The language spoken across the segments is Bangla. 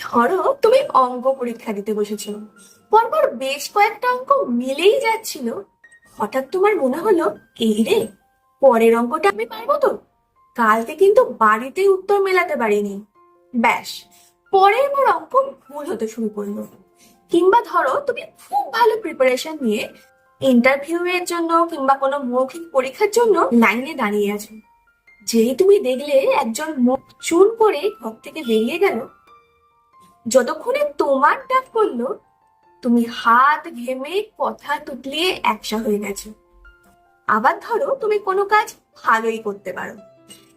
ধরো, তুমি অঙ্ক পরীক্ষা দিতে বসেছো। পরপর বেশ কয়েকটা অঙ্ক মিলেই যাচ্ছিল। হঠাৎ তোমার মনে হলো এই রে, পরের অঙ্কটা আমি পারব তো? কালকে কিন্তু বাড়িতে উত্তর মেলাতে পারিনি। ব্যাস, পরের পর অঙ্ক ভুল হতে শুরু করল। কিংবা ধরো, তুমি খুব ভালো প্রিপারেশন নিয়ে ইন্টারভিউ এর জন্য কিংবা কোনো মৌখিক পরীক্ষার জন্য লাইনে দাঁড়িয়ে আছো। যেই তুমি দেখলে একজন মুখ চুন করে ঘর থেকে বেরিয়ে গেল যতক্ষণে তোমার ডাক পড়ল, তুমি হাত ঘেমে কথা তুতলিয়ে একসা হয়ে গেছো। আবার ধরো তুমি কোনো কাজ ভালোই করতে পারো।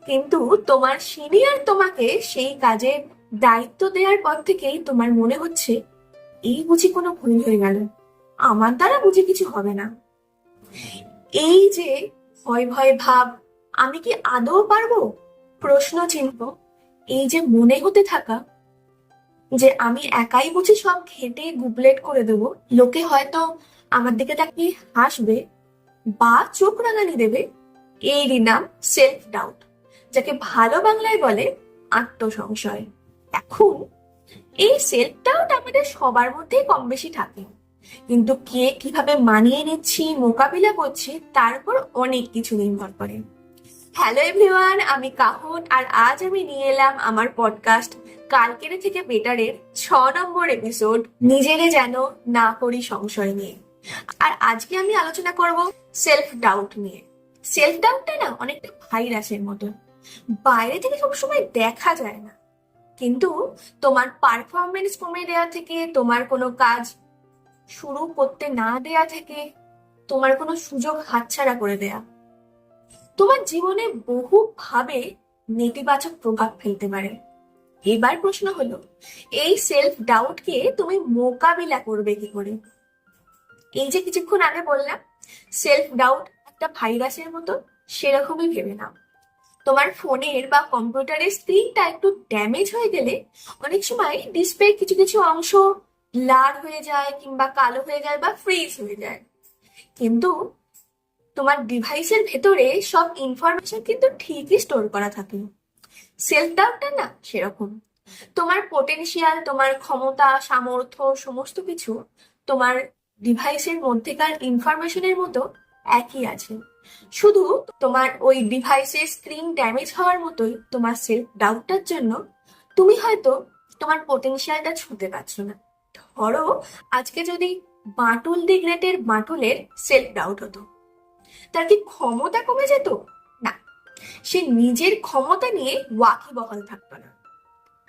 কিন্তু তোমার সিনিয়র তোমাকে সেই কাজের দায়িত্ব দেওয়ার পর থেকেই তোমার মনে হচ্ছে, এই বুঝি কোনো ভুল হয়ে গেল। আমার দ্বারা বুঝি কিছু হবে না। এই যে ভয় ভয় ভাব, আমি কি আদৌ পারব? প্রশ্ন চিহ্ন, এই যে মনে হতে থাকা যে আমি একাই বুঝি সব ঘেটে গুবলেট করে দেবো। লোকে হয়তো আমার দিকে তাকিয়ে হাসবে বা চোখ রাঙানি দেবে। এরই নাম সেলফ ডাউট যাকে ভালো বাংলায় বলে আত্মসংশয়। এখন এই সেলফ ডাউট আমাদের সবার মধ্যেই কম বেশি থাকে। কিন্তু কে কীভাবে মানিয়ে নিচ্ছি, মোকাবিলা করছি, তার উপর অনেক কিছু নির্ভর করে। হ্যালো এভরিওয়ান আমি কাহন আর আজ আমি নিয়ে এলাম আমার পডকাস্ট কালকের থেকে বেটারের ছ নম্বর এপিসোড নিজেরে যেন না করি সংশয় নিয়ে। আর আজকে আমি আলোচনা করব সেলফ ডাউট নিয়ে। সেলফ ডাউটটা না অনেকটা ভাইরাসের মতো। বাইরে থেকে সবসময় দেখা যায় না। কিন্তু তোমার পারফরমেন্স কমে দেওয়া থেকে, তোমার কোনো কাজ শুরু করতে না দেয়া থেকে, তোমার কোনো সুযোগ হাতছাড়া করে দেয়া। তোমার জীবনে বহু ভাবে নেতিবাচক প্রভাব ফেলতে পারে। এবার প্রশ্ন হলো, এই সেলফ ডাউটকে তুমি মোকাবিলা করবে কি করে? এই যে কিছুক্ষণ আগে বললাম সেলফ ডাউট একটা ভাইরাসের মতো, সেরকমই ভেবে নাও। তোমার ফোনের বা কম্পিউটারের স্ক্রিনটা একটু ড্যামেজ হয়ে গেলে অনেক সময় ডিসপ্লে কিছু কিছু অংশ ব্লার হয়ে যায় কিংবা কালো হয়ে যায় বা ফ্রিজ হয়ে যায়। কিন্তু তোমার ডিভাইসের ভেতরে সব ইনফরমেশন কিন্তু ঠিকই স্টোর করা থাকে। সেলফ ডাউটটা না সেরকম। তোমার পোটেনশিয়াল তোমার ক্ষমতা, সামর্থ্য, সমস্ত কিছু তোমার ডিভাইসের মধ্যেকার ইনফরমেশনের মতো একই আছে। শুধু তোমার ওই ডিভাইসের স্ক্রিন ড্যামেজ হওয়ার মতোই তোমার সেলফ ডাউটটার জন্য তুমি হয়তো তোমার পোটেনশিয়ালটা ছুঁতে পারছ না। ধরো, আজকে যদি বাটুল দি গ্রেটের বাটুলের সেলফ ডাউট হতো। তার কি ক্ষমতা কমে যেত? না, সে নিজের ক্ষমতা নিয়ে ওয়াকিবহাল থাকতো না।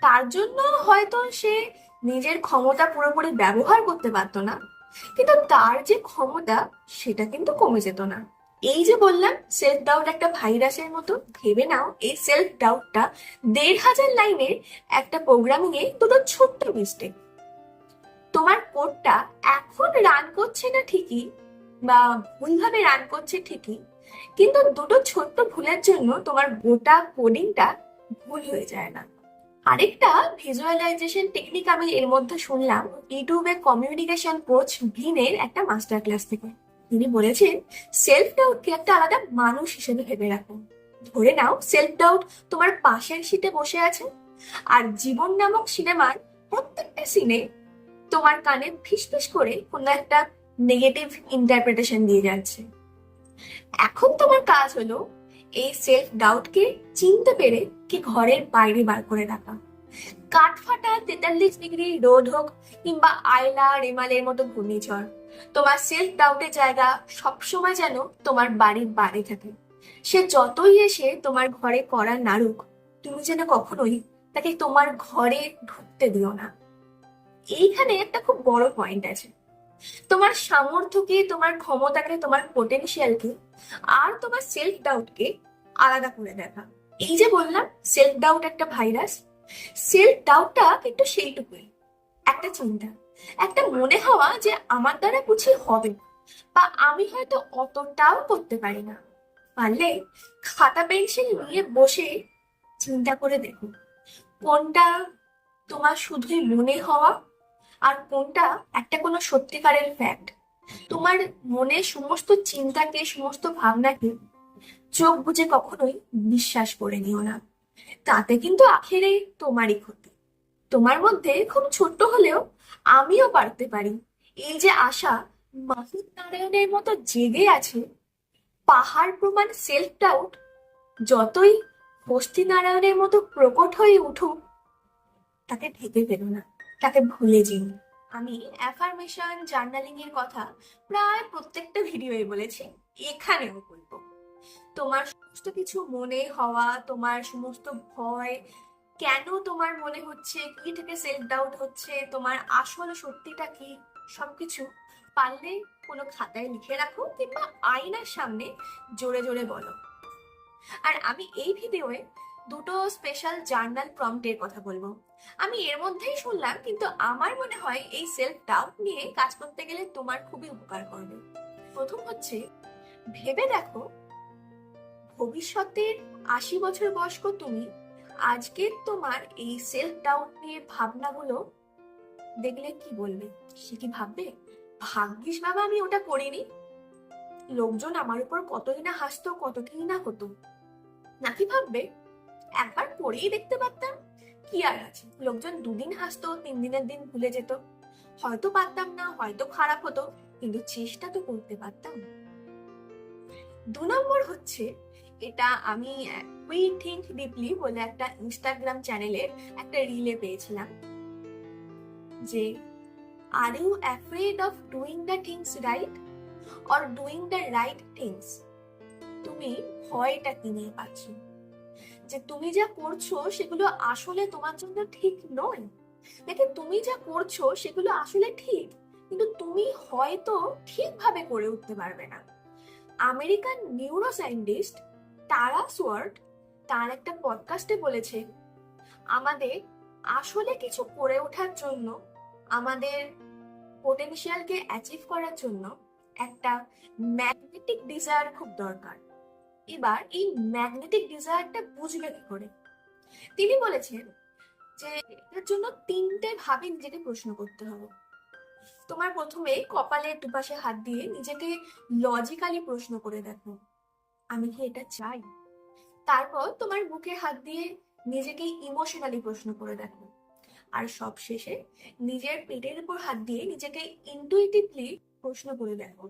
তার জন্য হয়তো সে নিজের ক্ষমতা পুরোপুরি ব্যবহার করতে পারতো না, কিন্তু তার যে ক্ষমতা, সেটা কিন্তু কমে যেত না। এই যে বললাম সেলফ ডাউট একটা ভাইরাসের মতো, ভেবে নাও, এই সেলফ ডাউটটা দেড় হাজার লাইনের একটা প্রোগ্রামিং এ দুটো ছোট্ট মিস্টেক তোমার কোডটা এখন রান করছে না ঠিকই বা ভুলভাবে রান করছে ঠিকই, কিন্তু দুটো ছোট্ট ভুলের জন্য তোমার গোটা কোডিংটা ভুল হয়ে যায় না। আরেকটা ভিজুয়ালাইজেশন টেকনিক আমি এর মধ্যে শুনলাম ইউটিউবে কমিউনিকেশন কোচ ভিনের একটা মাস্টার ক্লাস থেকে। তিনি বলেছেন সেলফ ডাউটকে একটা আলাদা মানুষ হিসেবে ভেবে রাখুন ধরে নাও সেলফ ডাউট তোমার পাশের সিটে বসে আছে, আর জীবন নামক সিনেমার প্রত্যেকটা সিনে তোমার কানে ফিসফিস করে কোনো একটা নেগেটিভ ইন্টারপ্রিটেশন দিয়ে যাচ্ছে। এখন তোমার কাজ হলো এই সেলফ ডাউটকে চিনতে পেরে কি ঘরের বাইরে বার করে রাখা। কাঠফাটা তেতাল্লিশ ডিগ্রি রোদ হোক কিংবা আয়লা রেমালের মতো ঘূর্ণিঝড়, তোমার সেলফ ডাউটের জায়গা সবসময় যেন তোমার বাড়ির বাইরে থাকে। সে যতই এসে তোমার ঘরে করা নাড়ুক তুমি যেন কখনোই তাকে তোমার ঘরে ঢুকতে দিও না। এইখানে একটা খুব বড় পয়েন্ট আছে। তোমার সামর্থ্যকে তোমার ক্ষমতাকে, তোমার পোটেনশিয়ালকে আর তোমার সেলফ ডাউটকে আলাদা করে দেখা? এই যে বললাম সেলফ ডাউট একটা ভাইরাস সেলফ ডাউটটা কিন্তু সেইটুকুই। একটা চিন্তা, একটা মনে হওয়া যে আমার দ্বারা বুঝি হবে বা আমি হয়তো অতটাও করতে পারি না। পারলে খাতা, পেন্সিল নিয়ে বসে চিন্তা করে দেখো, কোনটা তোমার শুধুই মনে হওয়া আর কোনটা? একটা কোনো সত্যিকারের ফ্যাক্ট তোমার মনে সমস্ত চিন্তাকে, সমস্ত ভাবনাকে চোখ বুঝে কখনোই বিশ্বাস করে নিও না। তাতে কিন্তু আখেরে তোমারই ক্ষতি। তোমার মধ্যে খুব ছোট্ট হলেও আমিও পারতে পারি। এই যে আশা মাসুদ নারায়ণের মতো জেগে আছে, পাহাড় প্রমাণ সেলফ ডাউট যতই হস্তি নারায়ণের মতো প্রকট হয়ে উঠুক, তাকে ঢেকে পেরো না। তাকে ভুলে যেও আমি অ্যাফার্মেশন জার্নালিং এর কথা প্রায় প্রত্যেকটা ভিডিওয়ে বলেছি। এখানেও বলব। তোমার সমস্ত কিছু মনে হওয়া, তোমার সমস্ত ভয়, কেন তোমার মনে হচ্ছে, কি থেকে সেলফ ডাউট হচ্ছে, তোমার আসল সত্যিটা কি, সবকিছু পারলে কোনো খাতায় লিখে রাখো কিংবা আয়নার সামনে জোরে জোরে বলো। আর আমি এই ভিডিওয়ে দুটো স্পেশাল জার্নাল প্রম্পটের কথা বলব। আমি এর মধ্যেই শুনলাম, কিন্তু আমার মনে হয় এই সেলফ ডাউট নিয়ে কাজ করতে গেলে তোমার খুবই উপকার করবে। প্রথম হচ্ছে, ভেবে দেখো, ভবিষ্যতের আশি বছর বয়স্ক তুমি আজকের তোমার এই সেলফ ডাউট নিয়ে ভাবনাগুলো দেখলে কি বলবে? সে কি ভাববে? ভাগ্যিস বাবা, আমি ওটা করিনি। লোকজন আমার উপর কতই না হাসতো কত কি না হতো। নাকি ভাববে একবার পড়েই দেখতে পারতাম। কি আর আছে? লোকজন দুদিন হাসতো তিন দিনের দিন ভুলে যেত। হয়তো পারতাম না, হয়তো খারাপ হতো, কিন্তু চেষ্টা তো করতে পারতাম। দু নম্বর হচ্ছে, এটা আমি উই থিঙ্ক ডিপলি বলে একটা ইনস্টাগ্রাম চ্যানেলে একটা রিলে পেয়েছিলাম যে are you afraid of doing the things right or doing the right things তুমি ভয়টা কি নিয়ে পাচ্ছ। যে তুমি যা করছ সেগুলো আসলে তোমার জন্য ঠিক নয়। নাকি তুমি যা করছ সেগুলো আসলে ঠিক, কিন্তু তুমি হয়তো ঠিকভাবে করে উঠতে পারবে না। আমেরিকান নিউরো সায়েন্টিস্ট তারা সোয়ার্ট তার একটা পডকাস্টে বলেছে, আমাদের আসলে কিছু করে ওঠার জন্য, আমাদের পোটেনশিয়ালকে অ্যাচিভ করার জন্য একটা ম্যাগনেটিক ডিজায়ার খুব দরকার। এবার এই ম্যাগনেটিক ডিজায়ারটা বুঝবে কি করে? তিনি বলেছেন যে এটার জন্য তিনটে ভাবে নিজেকে প্রশ্ন করতে হবে। তোমার প্রথমে কপালের দুপাশে হাত দিয়ে নিজেকে লজিক্যালি প্রশ্ন করে দেখো, আমি কি এটা চাই? তারপর তোমার বুকে হাত দিয়ে নিজেকে ইমোশনালি প্রশ্ন করে দেখো। আর সব শেষে নিজের পেটের উপর হাত দিয়ে নিজেকে ইন্টুইটিভলি প্রশ্ন করে দেখো,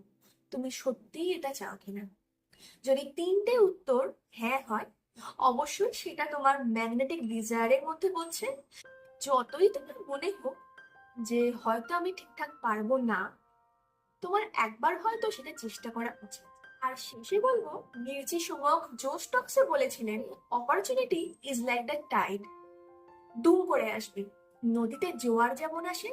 তুমি সত্যিই এটা চাও কিনা? যদি তিনটে উত্তর হ্যাঁ হয়, অবশ্যই সেটা তোমার ম্যাগনেটিক ডিজায়ারের মধ্যে বলছে যতই তোমার মনে হোক যে হয়তো আমি ঠিকঠাক পারব না, তোমার একবার হয়তো সেটা চেষ্টা করা উচিত। আর শেষে বলব, মির্চি সুমক জোস টক্সে বলেছিলেন opportunity is like the tide দুম করে আসবে। নদীতে জোয়ার যেমন আসে,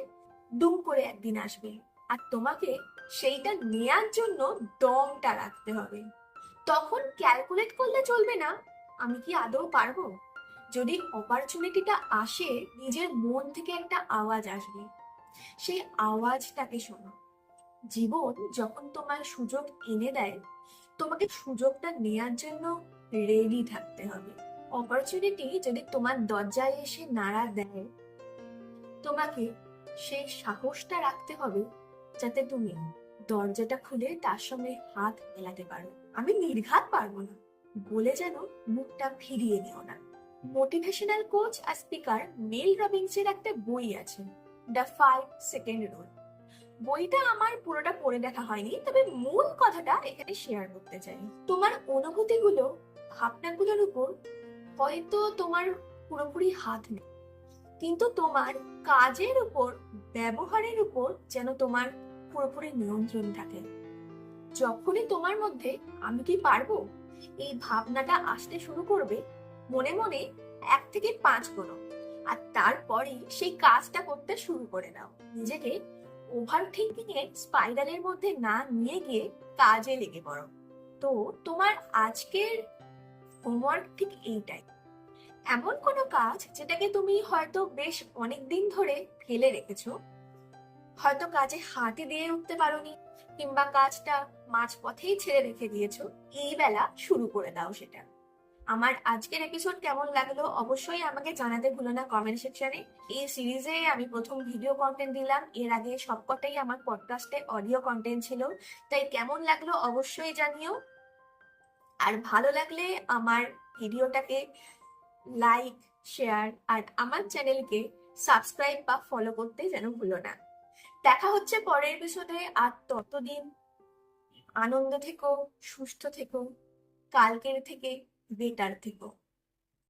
দুম করে একদিন আসবে। আর তোমাকে সেইটা নেয়ার জন্য দমটা রাখতে হবে। তখন ক্যালকুলেট করলে চলবে না। আমি কি আদৌ পারব? যদি অপরচুনিটিটা আসে, নিজের মন থেকে একটা আওয়াজ আসবে। সেই আওয়াজটাকে শোনো। জীবন যখন তোমার সুযোগ এনে দেয়, তোমাকে সুযোগটা নেয়ার জন্য রেডি থাকতে হবে। অপরচুনিটি যদি তোমার দরজায় এসে নাড়া দেয়, তোমাকে সেই সাহসটা রাখতে হবে যাতে তুমি দরজাটা খুলে তার সঙ্গে হাত মেলাতে পারো। আমি নির্ঘাত পারব না। বলে যেন মুখটা ফিরিয়ে নিও না। মোটিভেশনাল কোচ আর স্পিকার মেল রবিন্সের একটা বই আছে দ্য ফাইভ সেকেন্ড রোল বইটা আমার পুরোটা পড়ে দেখা হয়নি, তবে মূল কথাটা এখানে শেয়ার করতে চাই। তোমার অনুভূতিগুলো, ভাবনাগুলোর উপর হয়তো তোমার পুরোপুরি হাত নেই। কিন্তু তোমার কাজের উপর, ব্যবহারের উপর যেন তোমার পুরোপুরি নিয়ন্ত্রণ থাকে। যখনই তোমার মধ্যে আমি কি পারব? এই ভাবনাটা আসতে শুরু করবে মনে মনে এক থেকে পাঁচ করো আর তারপরে সেই কাজটা করতে শুরু করে দাও নিজেকে ওভার থিঙ্কিং এর স্পাইরালের মধ্যে না নিয়ে গিয়ে কাজে লেগে পড়ো। তো তোমার আজকের হোমওয়ার্ক ঠিক এইটাই। এমন কোনো কাজ যেটাকে তুমি হয়তো বেশ অনেক দিন ধরে ফেলে রেখেছো হয়তো কাজে হাতে দিয়ে উঠতে পারোনি, কিংবা কাজটা মাঝ পথেই ছেড়ে রেখে দিয়েছ, এই বেলা শুরু করে দাও সেটা। আমার আজকের এপিসোড কেমন লাগল অবশ্যই আমাকে জানাতে ভুলো না কমেন্ট সেকশনে এই সিরিজে আমি প্রথম ভিডিও কন্টেন্ট দিলাম, এর আগে সবকটাই আমার পডকাস্টে অডিও কন্টেন্ট ছিল, তাই কেমন লাগল অবশ্যই জানিও। আর ভালো লাগলে আমার ভিডিওটাকে লাইক শেয়ার আর আমার চ্যানেলকে সাবস্ক্রাইব বা ফলো করতে যেন ভুলো না। দেখা হচ্ছে পরের এপিসোডে আর ততদিন আনন্দ থেকো সুস্থ থেকো কালকের থেকে বেটার থেকো।